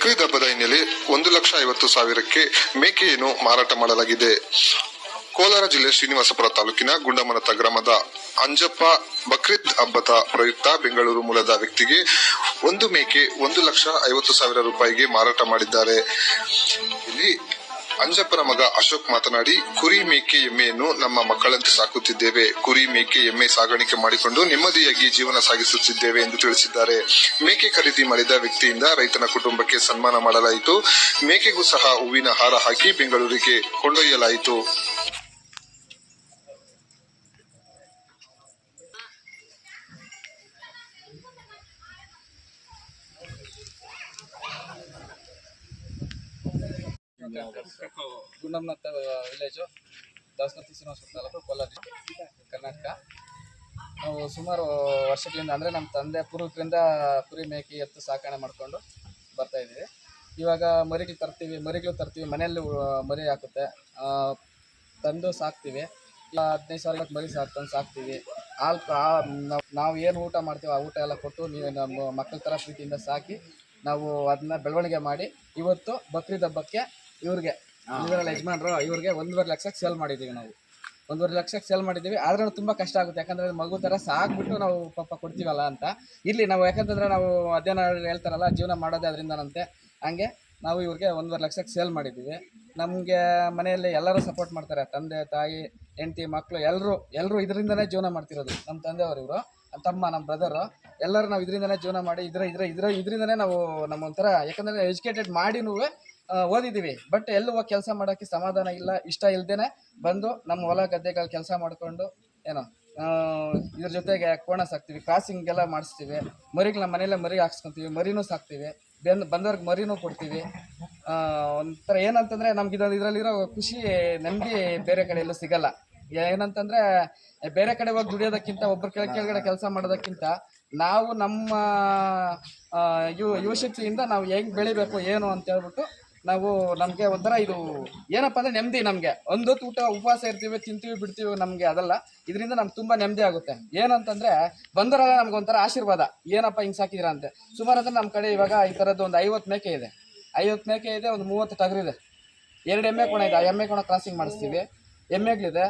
ಬಕ್ರೀದ್ ಹಬ್ಬದ ಹಿನ್ನೆಲೆ ಒಂದು ಲಕ್ಷ ಐವತ್ತು ಸಾವಿರಕ್ಕೆ ಮೇಕೆಯನ್ನು ಮಾರಾಟ ಮಾಡಲಾಗಿದೆ. ಕೋಲಾರ ಜಿಲ್ಲೆ ಶ್ರೀನಿವಾಸಪುರ ತಾಲೂಕಿನ ಗುಂಡಮನತ ಗ್ರಾಮದ ಅಂಜಪ್ಪ ಬಕ್ರೀದ್ ಹಬ್ಬದ ಪ್ರಯುಕ್ತ ಬೆಂಗಳೂರು ಮೂಲದ ವ್ಯಕ್ತಿಗೆ ಒಂದು ಮೇಕೆ ಒಂದು ಲಕ್ಷ ಐವತ್ತು ಸಾವಿರ ರೂಪಾಯಿಗೆ ಮಾರಾಟ ಮಾಡಿದ್ದಾರೆ. ಇಲ್ಲಿ ಅಂಜಪ್ಪನ ಮಗ ಅಶೋಕ್ ಮಾತನಾಡಿ, ಕುರಿ ಮೇಕೆ ಎಮ್ಮೆಯನ್ನು ನಮ್ಮ ಮಕ್ಕಳಂತೆ ಸಾಕುತ್ತಿದ್ದೇವೆ. ಕುರಿ ಮೇಕೆ ಎಮ್ಮೆ ಸಾಗಾಣಿಕೆ ಮಾಡಿಕೊಂಡು ನೆಮ್ಮದಿಯಾಗಿ ಜೀವನ ಸಾಗಿಸುತ್ತಿದ್ದೇವೆ ಎಂದು ತಿಳಿಸಿದ್ದಾರೆ. ಮೇಕೆ ಖರೀದಿ ಮಾಡಿದ ವ್ಯಕ್ತಿಯಿಂದ ರೈತನ ಕುಟುಂಬಕ್ಕೆ ಸನ್ಮಾನ ಮಾಡಲಾಯಿತು. ಮೇಕೆಗೂ ಸಹ ಹೂವಿನ ಹಾರ ಹಾಕಿ ಬೆಂಗಳೂರಿಗೆ ಕೊಂಡೊಯ್ಯಲಾಯಿತು. ಗುಂಡಮ್ನತ್ತ ವಿಲೇಜು ದಾಸನತಿ ಶ್ರೀನಿವಾಸ ತಾಲೂಕು ಕೋಲಾರ ಕರ್ನಾಟಕ. ನಾವು ಸುಮಾರು ವರ್ಷಗಳಿಂದ ಅಂದರೆ ನಮ್ಮ ತಂದೆ ಪೂರ್ವಕರಿಂದ ಕುರಿ ಮೇಕೆ ಎತ್ತು ಸಾಕಣೆ ಮಾಡಿಕೊಂಡು ಬರ್ತಾಯಿದ್ದೀವಿ ಇವಾಗ ಮರಿಗಳು ತರ್ತೀವಿ ಮರಿಗಳು ತರ್ತೀವಿ ಮನೆಯಲ್ಲಿ ಮರಿ ಹಾಕುತ್ತೆ. ತಂದು ಸಾಕ್ತೀವಿ. ಇಲ್ಲ ಹದಿನೈದು ಸಾವಿರ ಮರಿ ಸಾಕು ತಂದು ಸಾಕ್ತೀವಿ. ಹಾಲು ನಾವು ನಾವು ಏನು ಊಟ ಮಾಡ್ತೀವಿ ಆ ಊಟ ಎಲ್ಲ ಕೊಟ್ಟು ನೀವು ನಮ್ಮ ಮಕ್ಕಳ ಥರ ಪ್ರೀತಿಯಿಂದ ಸಾಕಿ ನಾವು ಅದನ್ನ ಬೆಳವಣಿಗೆ ಮಾಡಿ ಇವತ್ತು ಬಕ್ರೀದ್ ಹಬ್ಬಕ್ಕೆ ಇವ್ರಿಗೆ ಇದರಲ್ಲಿ ಯಜಮಾನ್ರು ಇವ್ರಿಗೆ ಒಂದೂವರೆ ಲಕ್ಷಕ್ಕೆ ಸೇಲ್ ಮಾಡಿದ್ದೀವಿ ನಾವು. ಒಂದೂವರೆ ಲಕ್ಷಕ್ಕೆ ಸೇಲ್ ಮಾಡಿದ್ದೀವಿ. ಆದ್ರೂ ತುಂಬ ಕಷ್ಟ ಆಗುತ್ತೆ. ಯಾಕಂದರೆ ಮಗು ಥರ ಸಾಕ್ಬಿಟ್ಟು ನಾವು ಪಾಪ ಕೊಡ್ತೀವಲ್ಲ ಅಂತ. ಇರಲಿ ನಾವು ಯಾಕಂತಂದರೆ ನಾವು ಅಧ್ಯಯನ ಹೇಳ್ತಾರಲ್ಲ ಜೀವನ ಮಾಡೋದೇ ಅದರಿಂದನಂತೆ ಹಂಗೆ ನಾವು ಇವ್ರಿಗೆ ಒಂದೂವರೆ ಲಕ್ಷಕ್ಕೆ ಸೇಲ್ ಮಾಡಿದ್ದೀವಿ. ನಮಗೆ ಮನೆಯಲ್ಲಿ ಎಲ್ಲರೂ ಸಪೋರ್ಟ್ ಮಾಡ್ತಾರೆ. ತಂದೆ ತಾಯಿ ಹೆಂಡತಿ ಮಕ್ಕಳು ಎಲ್ಲರೂ ಎಲ್ಲರೂ ಇದರಿಂದನೇ ಜೀವನ ಮಾಡ್ತಿರೋದು. ನಮ್ಮ ತಂದೆಯವರು ಇವರು ನಮ್ಮ ತಮ್ಮ ನಮ್ಮ ಬ್ರದರು ಎಲ್ಲರೂ ನಾವು ಇದರಿಂದನೇ ಜೀವನ ಮಾಡಿ ಇದರ ಇದ್ರ ಇದ್ರ ಇದರಿಂದನೇ ನಾವು ನಮ್ಮೊಂಥರ ಯಾಕಂದರೆ ಎಜುಕೇಟೆಡ್ ಮಾಡಿನೂ ಓದಿದ್ದೀವಿ. ಬಟ್ ಎಲ್ಲೂ ಹೋಗಿ ಕೆಲಸ ಮಾಡೋಕ್ಕೆ ಸಮಾಧಾನ ಇಲ್ಲ, ಇಷ್ಟ ಇಲ್ದೇನೆ ಬಂದು ನಮ್ಮ ಹೊಲ ಗದ್ದೆಗಳು ಕೆಲಸ ಮಾಡಿಕೊಂಡು ಏನೋ ಇದ್ರ ಜೊತೆಗೆ ಕೋಣ ಸಾಕ್ತೀವಿ ಕ್ರಾಸಿಂಗ್ ಎಲ್ಲ ಮಾಡಿಸ್ತೀವಿ. ಮರಿಗಳ ನಮ್ಮ ಮನೇಲೆ ಮರಿ ಹಾಕ್ಸ್ಕೊತೀವಿ, ಮರಿನೂ ಸಾಕ್ತೀವಿ. ಬೆಂದ್ ಬಂದವ್ರಿಗೆ ಮರಿನೂ ಕೊಡ್ತೀವಿ. ಒಂಥರ ಏನಂತಂದರೆ ನಮ್ಗೆ ಇದೊಂದು ಇದರಲ್ಲಿರೋ ಖುಷಿ, ನೆಮ್ಮದಿ ಬೇರೆ ಕಡೆ ಎಲ್ಲೂ ಸಿಗಲ್ಲ. ಏನಂತಂದರೆ, ಬೇರೆ ಕಡೆ ಹೋಗಿ ದುಡಿಯೋದಕ್ಕಿಂತ ಒಬ್ಬರ ಕೆಳ, ಕೆಳಗಡೆ ಕೆಲಸ ಮಾಡೋದಕ್ಕಿಂತ ನಾವು ನಮ್ಮ ಯುವ ಯುವಶಕ್ತಿಯಿಂದ ನಾವು ಹೆಂಗೆ ಬೆಳಿಬೇಕು, ಏನು ಅಂತ ಹೇಳ್ಬಿಟ್ಟು ನಾವು ನಮಗೆ ಒಂಥರ ಇದು ಏನಪ್ಪ ಅಂದರೆ ನೆಮ್ಮದಿ ನಮಗೆ. ಒಂದು ಊಟ ಉಪವಾಸ ಇರ್ತೀವಿ, ತಿಂತೀವಿ, ಬಿಡ್ತೀವಿ ನಮಗೆ ಅದಲ್ಲ. ಇದರಿಂದ ನಮ್ಗೆ ತುಂಬ ನೆಮ್ಮದಿ ಆಗುತ್ತೆ. ಏನಂತಂದರೆ ಬಂದವರೆಲ್ಲ ನಮ್ಗೆ ಒಂಥರ ಆಶೀರ್ವಾದ. ಏನಪ್ಪ ಹಿಂಗೆ ಸಾಕಿದ್ದೀರಾ ಅಂತ. ಸುಮಾರು ಅಂದ್ರೆ ನಮ್ಮ ಕಡೆ ಇವಾಗ ಈ ಥರದ್ದು ಒಂದು ಐವತ್ತು ಮೇಕೆ ಇದೆ. ಐವತ್ತು ಮೇಕೆ ಇದೆ, ಒಂದು ಮೂವತ್ತು ಟಗರಿದೆ ಎರಡು ಎಮ್ಮೆ ಕೋಣ ಇದೆ. ಆ ಎಮ್ಮೆ ಕೋಣ ಕ್ರಾಸಿಂಗ್ ಮಾಡಿಸ್ತೀವಿ. ಎಮ್ಮೆಗಳಿದೆ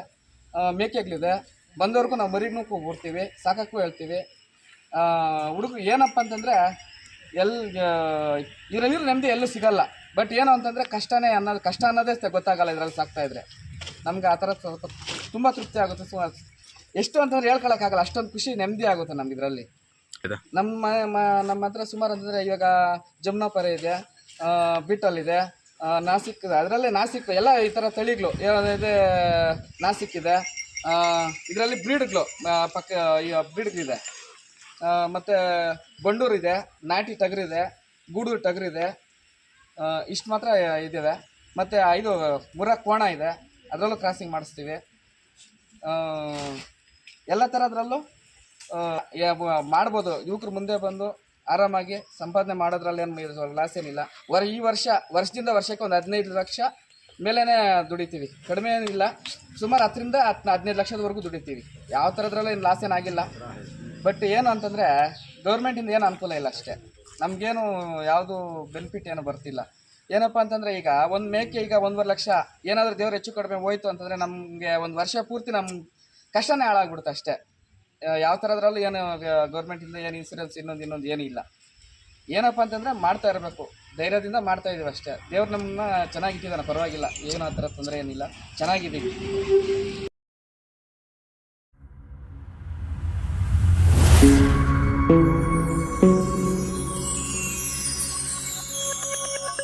ಮೇಕೆಗಳಿದೆ. ಬಂದವ್ರಿಗೂ ನಾವು ಮರಿಗೂ ಕೂಗ್ಬಿಡ್ತೀವಿ ಸಾಕಕ್ಕೂ ಹೇಳ್ತೀವಿ. ಹುಡುಗ ಏನಪ್ಪ ಅಂತಂದರೆ ಎಲ್ ಇದರಲ್ಲಿರೋ ನೆಮ್ಮದಿ ಎಲ್ಲೂ ಸಿಗಲ್ಲ. ಬಟ್ ಏನು ಅಂತಂದರೆ ಕಷ್ಟನೇ ಅನ್ನೋದು ಕಷ್ಟ ಅನ್ನೋದೇ ಗೊತ್ತಾಗಲ್ಲ ಇದರಲ್ಲಿ ಸಾಕ್ತಾ ಇದ್ರೆ. ನಮ್ಗೆ ಆ ಥರ ಸ್ವಲ್ಪ ತುಂಬ ತೃಪ್ತಿ ಆಗುತ್ತೆ. ಸುಮಾರು ಎಷ್ಟು ಅಂತಂದ್ರೆ ಹೇಳ್ಕೊಳಕ್ಕಾಗಲ್ಲ. ಅಷ್ಟೊಂದು ಖುಷಿ ನೆಮ್ಮದಿ ಆಗುತ್ತೆ ನಮ್ಗೆ ಇದರಲ್ಲಿ. ನಮ್ಮ ನಮ್ಮ ಹತ್ರ ಸುಮಾರು ಅಂತಂದರೆ ಇವಾಗ ಜಮ್ನಾಪರೆ ಇದೆ ಬಿಟ್ಟಲ್ಲಿದೆ ನಾಸಿಕ್ ಇದೆ. ಅದರಲ್ಲೇ ನಾಸಿಕ್ ಎಲ್ಲ ಈ ಥರ ತಳಿಗಳು. ಇದೆ? ನಾಸಿಕ್ ಇದೆ. ಇದರಲ್ಲಿ ಬ್ರೀಡ್ಗಳು ಪಕ್ಕ ಬ್ರೀಡ್ಗಳಿದೆ ಮತ್ತು ಬಂಡೂರಿದೆ ಇದೆ ನಾಟಿ ಟಗರಿದೆ ಗೂಡೂರು ಟಗರಿದೆ ಇಷ್ಟು ಮಾತ್ರ ಇದಿದೆ. ಮತ್ತು ಇದು ಮುರ ಕೋಣ ಇದೆ. ಅದರಲ್ಲೂ ಕ್ರಾಸಿಂಗ್ ಮಾಡಿಸ್ತೀವಿ. ಎಲ್ಲ ಥರದ್ರಲ್ಲೂ ಮಾಡ್ಬೋದು. ಯುವಕರು ಮುಂದೆ ಬಂದು ಆರಾಮಾಗಿ ಸಂಪಾದನೆ ಮಾಡೋದ್ರಲ್ಲಿ ಏನು ಲಾಸ್ ಏನಿಲ್ಲ. ವರ್, ಈ ವರ್ಷ, ವರ್ಷದಿಂದ ವರ್ಷಕ್ಕೆ ಒಂದು ಹದಿನೈದು ಲಕ್ಷ ಮೇಲೇ ದುಡಿತೀವಿ. ಕಡಿಮೆ ಏನಿಲ್ಲ. ಸುಮಾರು ಹತ್ತರಿಂದ ಹತ್ತು ಹದಿನೈದು ಲಕ್ಷದವರೆಗೂ ದುಡಿತೀವಿ. ಯಾವ ಥರದ್ರಲ್ಲೂ ಏನು ಲಾಸ್ ಏನಾಗಿಲ್ಲ. ಬಟ್ ಏನು ಅಂತಂದರೆ ಗೌರ್ಮೆಂಟಿಂದ ಏನು ಅನುಕೂಲ ಇಲ್ಲ ಅಷ್ಟೇ. ನಮಗೇನು ಯಾವುದು ಬೆನಿಫಿಟ್ ಏನು ಬರ್ತಿಲ್ಲ. ಏನಪ್ಪ ಅಂತಂದರೆ ಈಗ ಒಂದು ಮೇಕೆ ಈಗ ಒಂದೂವರೆ ಲಕ್ಷ, ಏನಾದರೂ ದೇವ್ರು ಹೆಚ್ಚು ಕಡಿಮೆ ಹೋಯ್ತು ಅಂತಂದರೆ ನಮಗೆ ಒಂದು ವರ್ಷ ಪೂರ್ತಿ ನಮ್ಮ ಕಷ್ಟನೇ ಹಾಳಾಗ್ಬಿಡುತ್ತೆ ಅಷ್ಟೇ. ಯಾವ ಥರದ್ರಲ್ಲೂ ಏನು ಗೌರ್ಮೆಂಟಿಂದ ಏನು ಇನ್ಸೂರೆನ್ಸ್ ಇನ್ನೊಂದು ಇನ್ನೊಂದು ಏನೂ ಇಲ್ಲ. ಏನಪ್ಪ ಅಂತಂದರೆ ಮಾಡ್ತಾ ಇರಬೇಕು. ಧೈರ್ಯದಿಂದ ಮಾಡ್ತಾ ಇದ್ದೀವಿ ಅಷ್ಟೇ. ದೇವ್ರು ನಮ್ಮನ್ನ ಚೆನ್ನಾಗಿಟ್ಟಿದ್ದಾನೆ ಪರವಾಗಿಲ್ಲ. ಏನೋ ಆ ಥರ ತೊಂದರೆ ಏನಿಲ್ಲ. ಚೆನ್ನಾಗಿದ್ದೀವಿ.